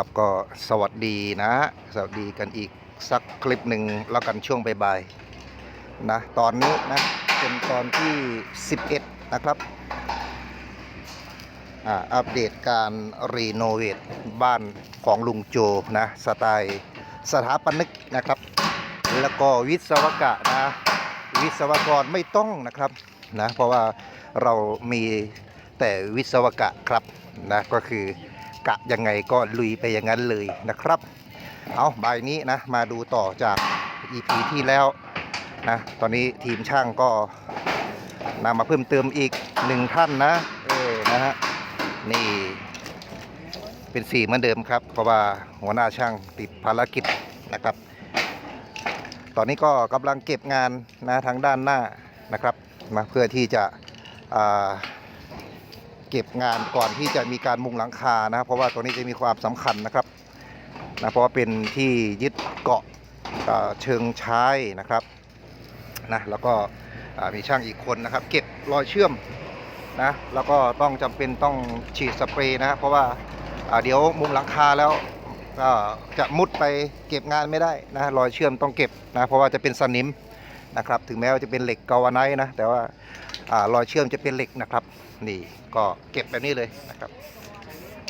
ครับก็สวัสดีนะ สวัสดีกันอีกสักคลิปหนึ่งแล้วกันช่วงบ่ายๆนะตอนนี้นะเป็นตอนที่ 11 นะครับอ่าอัปเดตการรีโนเวทบ้านของลุงโจนะสไตล์สถาปนิกนะครับ แล้วก็วิศวกะนะวิศวกรไม่ต้องนะครับนะเพราะว่าเรามีแต่วิศวกะครับนะก็คือ กะยังไงก็ลุยไปอย่างนั้นเลยนะครับ เอาใบนี้นะมาดูต่อจาก EP ที่แล้วนะตอนนี้ทีมช่างก็นำมาเพิ่มเติมอีกหนึ่งท่านนะเออนะฮะนี่เป็นสีเหมือนเดิมครับ เพราะว่าหัวหน้าช่างติดภารกิจนะครับ ตอนนี้ก็กำลังเก็บงานนะทางด้านหน้านะครับมาเพื่อที่จะอ่า เก็บงานก่อนที่จะมีการมุงหลังคานะครับ เพราะว่าตัวนี้จะมีความสำคัญนะครับนะเพราะว่าเป็นที่ยึดเกาะเชิงชายนะครับนะแล้วก็มีช่างอีกคนนะครับ เก็บรอยเชื่อมนะแล้วก็ต้องจำเป็นต้องฉีดสเปรย์นะเพราะว่าอ่าเดี๋ยวมุงหลังคาแล้วก็จะมุดไปเก็บงานไม่ได้นะรอยเชื่อมต้องเก็บนะเพราะว่าจะเป็นสนิม นะครับถึงแม้ว่าจะเป็นเหล็กกาวไนท์นะแต่ว่าอารอยเชื่อมจะเป็นเหล็กนะครับ นี่ก็เก็บแบบนี้เลยนะครับ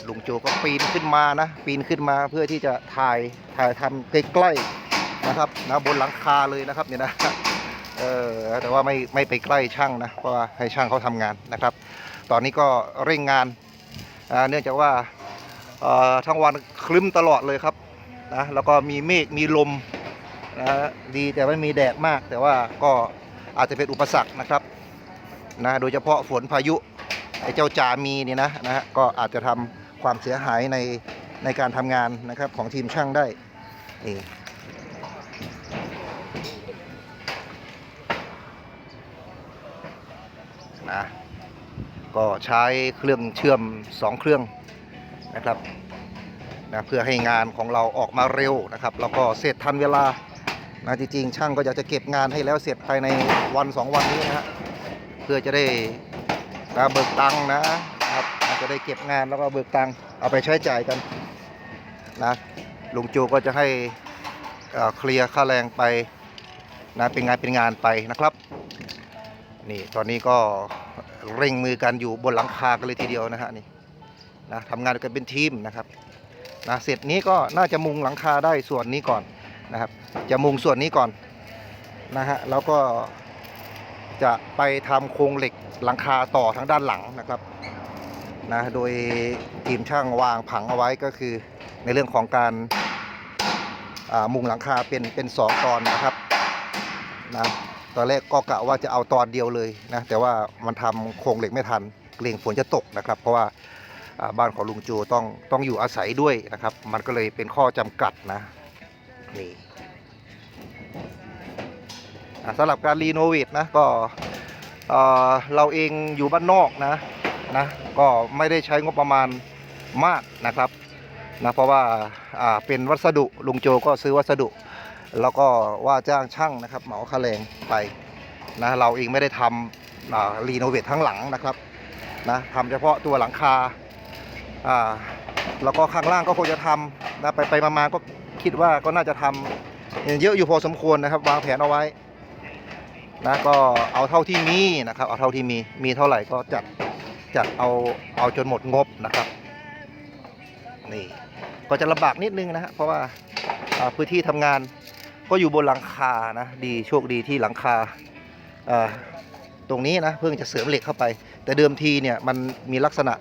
ลุงโจก็ปีนขึ้นมานะ ปีนขึ้นมาเพื่อที่จะถ่ายถ่ายทำใกล้ๆนะครับนะบนหลังคาเลยนะครับเนี่ยนะเออแต่ว่าไม่ไม่ไปใกล้ช่างนะเพราะว่าให้ช่างเขาทำงานนะครับ ตอนนี้ก็เร่งงานเนื่องจากว่าทั้งวันคลึ้มตลอดเลยครับนะแล้วก็มีเมฆมีลม นะดีแต่ไม่มีแดดมาก แต่ว่าก็อาจจะเป็นอุปสรรคนะครับนะโดยเฉพาะฝนพายุไอ้เจ้าจามีนี่นะนะฮะก็อาจจะทำความเสียหายในในการทำงานนะครับของทีมช่างได้นี่นะก็ใช้เครื่องเชื่อมสองเครื่องนะครับนะเพื่อให้งานของเราออกมาเร็วนะครับ แล้วก็เสร็จทันเวลา นะจริงๆ ช่างก็อยากจะเก็บงานให้แล้วเสร็จภายในวันสองวันนี้นะฮะเพื่อจะได้นะเบิกตังค์นะครับนะจะได้เก็บงานแล้วก็เบิกตังค์เอาไปใช้จ่ายกันนะลุงจูก็จะให้เอ่อเคลียร์ค่าแรงไปนะเป็นงานเป็นงานไปนะครับนี่ตอนนี้ก็เร่งมือกันอยู่บนหลังคากันเลยทีเดียวนะฮะนี่นะทำงานกันเป็นทีมนะครับนะเสร็จนี้ก็น่าจะมุงหลังคาได้ส่วนนี้ก่อน นะครับ จะมุงส่วนนี้ก่อนนะฮะแล้วก็จะไปทำโครงเหล็กหลังคาต่อทางด้านหลังนะครับนะโดยทีมช่างวางผังเอาไว้ก็คือในเรื่องของการมุงหลังคาเป็นเป็นสองตอนนะครับนะตอนแรกก็กะว่าจะเอาตอนเดียวเลยนะแต่ว่ามันทำโครงเหล็กไม่ทันเกรงฝนจะตกนะครับ เพราะว่าบ้านของลุงจูต้องต้องอยู่อาศัยด้วยนะครับ มันก็เลยเป็นข้อจำกัดนะ นี่สำหรับการรีโนเวทนะก็เอ่อเราเองอยู่บ้านนอกนะนะก็ไม่ได้ใช้งบประมาณมากนะครับนะเพราะว่าาเป็นวัสดุลุงโจก็ซื้อวัสดุ แล้วก็ว่าจ้างช่างนะครับเหมาค่าแรงไปนะเราเองไม่ได้ทำรีโนเวททั้งหลังนะครับนะทำเฉพาะตัวหลังคาอ่าแล้วก็ข้างล่างก็คงจะทำนะไปไปมาๆก็ คิดว่าก็น่าจะทำเยอะอยู่พอสมควรนะครับ วางแผนเอาไว้นะก็เอาเท่าที่มีนะครับ เอาเท่าที่มีมีเท่าไหร่ก็จัดจัดเอาเอาจนหมดงบนะครับนี่ก็จะลำบากนิดนึงนะฮะเพราะว่าพื้นที่ทำงานก็อยู่บนหลังคานะดีโชคดีที่หลังคาตรงนี้นะเพิ่งจะเสริมเหล็กเข้าไป แต่เดิมทีเนี่ยมันมีลักษณะ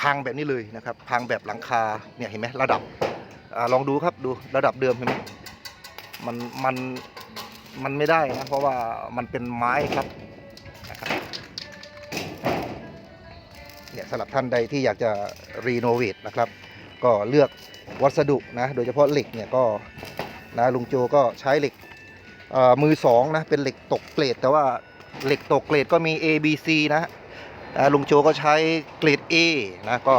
พังแบบนี้เลยนะครับ พังแบบหลังคาเนี่ยเห็นไหมระดับ อลองดูครับดูระดับเดิมเห็นไหมมันมันมันไม่ได้นะเพราะว่ามันเป็นไม้ครับนะครับเนี่ยสำหรับท่านใดที่อยากจะรีโนเวทนะครับ ก็เลือกวัสดุนะโดยเฉพาะเหล็กเนี่ยก็นะลุงโจก็ใช้เหล็กมือสองนะเป็นเหล็กตกเกรด แต่ว่าเหล็กตกเกรดก็มี A B C นะลุงโจก็ใช้เกรด A นะก็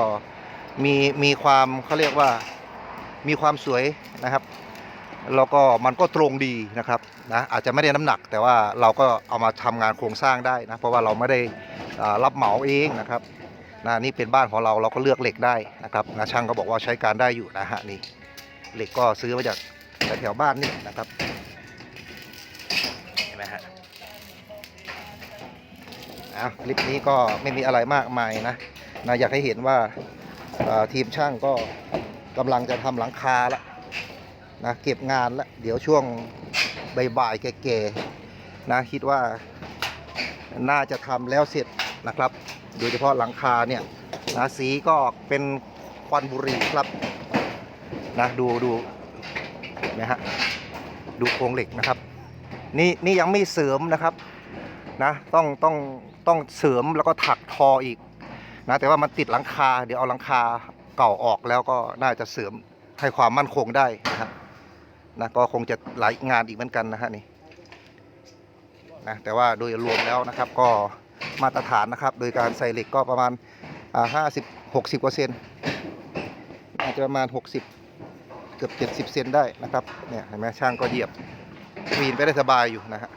มีมีความเขาเรียกว่า มีความสวยนะครับ แล้วก็มันก็ตรงดีนะครับนะอาจจะไม่ได้น้ำหนัก แต่ว่าเราก็เอามาทำงานโครงสร้างได้นะเพราะว่าเราไม่ได้รับเหมาเองนะครับนะนี่เป็นบ้านของเราเราก็เลือกเหล็กได้นะครับนะช่างก็บอกว่าใช้การได้อยู่นะฮะนี่เหล็กก็ซื้อมาจากแถวบ้านนี่นะครับเห็นไหมฮะอะคลิปนี้ก็ไม่มีอะไรมากมายนะนะอยากให้เห็นว่าทีมช่างก็ กำลังจะทำหลังคาและนะเก็บงานและเดี๋ยวช่วงบ่ายๆแก่ๆนะคิดว่าน่าจะทำแล้วเสร็จนะครับ โดยเฉพาะหลังคาเนี่ยนะสีก็เป็นควันบุหรี่ครับนะดูดูนไหมฮะดูโครงเหล็กนะครับ นี่นี่ยังไม่เสริมนะครับนะต้องต้องต้องเสริมแล้วก็ถักทออีกนะแต่ว่ามันติดหลังคาเดี๋ยวเอาหลังคา เก่าออกแล้วก็น่าจะเสริมให้ความมั่นคงได้นะครับนะก็คงจะหลายงานอีกเหมือนกันนะฮะนี่นะแต่ว่าโดยรวมแล้วนะครับก็มาตรฐานนะครับ โดยการใส่เหล็กก็ประมาณห้าสิบหกสิบกว่าเซนอาจจะประมาณ60เกือบ70เซนได้นะครับเนี่ยเห็นไหมช่างก็เหยียบปีนไปได้สบายอยู่นะฮะ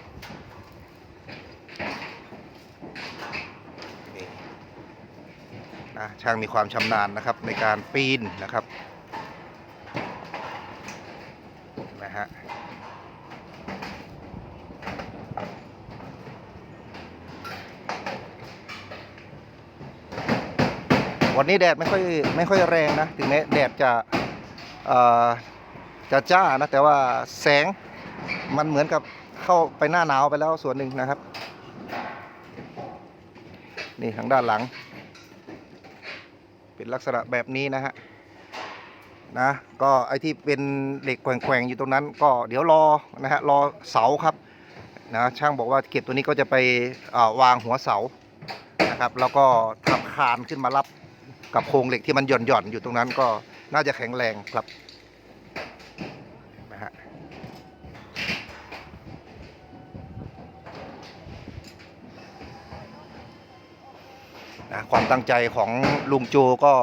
นะช่างมีความชำนาญนะครับในการปีนนะครับนไหมฮะวันนี้แดดไม่ค่อยไม่ค่อยแรงนะถึงแม้แดดจะจะจ้านะแต่ว่าแสงมันเหมือนกับเข้าไปหน้าหนาวไปแล้วส่วนหนึ่งนะครับ นี่ทางด้านหลัง เป็นลักษณะแบบนี้นะฮะนะก็ไอที่เป็นเหล็กแขวงๆอยู่ตรงนั้น ก็เดี๋ยวรอนะฮะรอเสาครับนะช่างบอกว่าเก็บตัวนี้ก็จะไปาวางหัวเสานะครับแล้วก็ทำคานขึ้นมารับกับโครงเหล็กที่มันหย่อนหย่อนๆอยู่ตรงนั้นก็น่าจะแข็งแรงครับนะฮะนะ ความตั้งใจของลุงโจก็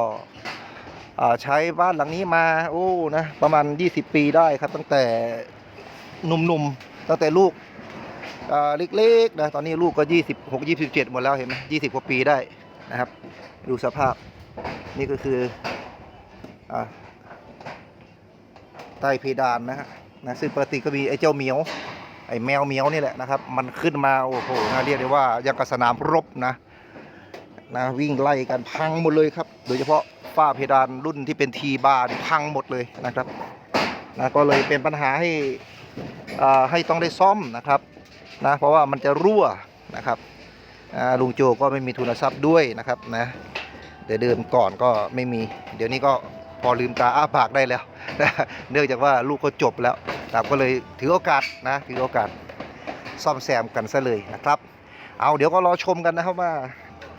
ใช้บ้านหลังนี้มา โอ้นะประมาณ 20 ปีได้ครับ ตั้งแต่หนุ่มๆตั้งแต่ลูกเล็กๆนะตอนนี้ลูกก็ 26 27 หมดแล้วเห็นไหม20กว่าปีได้นะครับ ดูสภาพนี่ก็คืออใต้เพดานนะฮะนะซึ่งปกติก็มีไอ้เจ้าเหมียว ไอ้แมวเหมียวนี่แหละนะครับ มันขึ้นมาโอ้โหนะเรียกได้ว่ายังกับสนามรบนะ นะวิ่งไล่กันพังหมดเลยครับ โดยเฉพาะฝ้าเพดานรุ่นที่เป็นทีบาร์พังหมดเลยนะครับนะก็เลยเป็นปัญหาให้อ่าให้ต้องได้ซ่อมนะครับนะเพราะว่ามันจะรั่วนะครับลุงโจก็ไม่มีทุนทรัพย์ด้วยนะครับนะแต่เดิมก่อนก็ไม่มี เดี๋ยวนี้ก็พอลืมตาอ้าปากได้แล้วนะเนื่องจากว่าลูกก็จบแล้วนะครับก็เลยถือโอกาสนะถือโอกาสซ่อมแซมกันซะเลยนะครับ เอาเดี๋ยวก็รอชมกันนะครับว่า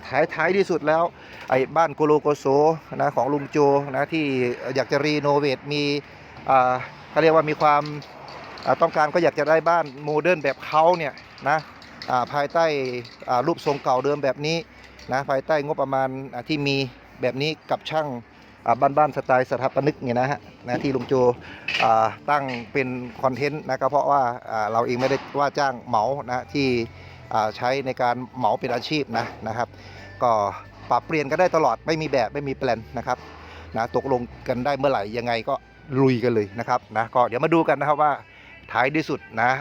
ท้ายท้ายที่สุดแล้วไอ้บ้านโกโลโกโซนะของลุงโจนะที่อยากจะรีโนเวทมีอ่าเขาเรียกว่ามีความต้องการก็อยากจะได้บ้านโมเดิร์นแบบเขาเนี่ยนะาภายใต้รูปทรงเก่าเดิมแบบนี้นะภายใต้งบประมาณที่มีแบบนี้กับช่างอ่าบ้านๆสไตล์สถาปนิกเนี่ยนะฮะนะที่ลุงโจตั้งเป็นคอนเทนต์นะก็เพราะว่าาเราเองไม่ได้ว่าจ้างเหมานะที่ใช้ในการเหมาเป็นอาชีพนะนะครับ ก็ปรับเปลี่ยนกันได้ตลอดไม่มีแบบไม่มีแปลนนะครับนะตกลงกันได้เมื่อไหร่ยังไงก็ลุยกันเลยนะครับนะก็เดี๋ยวมาดูกันนะครับว่าท้ายที่สุดนะ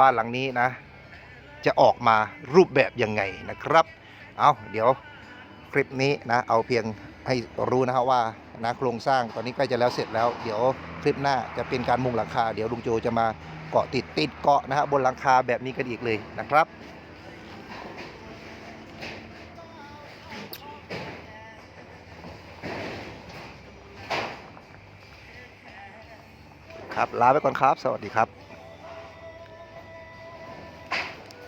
บ้านหลังนี้นะ จะออกมารูปแบบยังไงนะครับ เอาเดี๋ยวคลิปนี้นะเอาเพียงให้รู้นะครับว่านะโครงสร้างตอนนี้ใกล้จะแล้วเสร็จแล้ว เดี๋ยวคลิปหน้าจะเป็นการมุงหลังคา เดี๋ยวลุงโจจะมาเกาะติดติดเกาะนะฮะบนหลังคาแบบนี้กันอีกเลยนะครับ ครับ ลาไปก่อนครับ สวัสดีครับ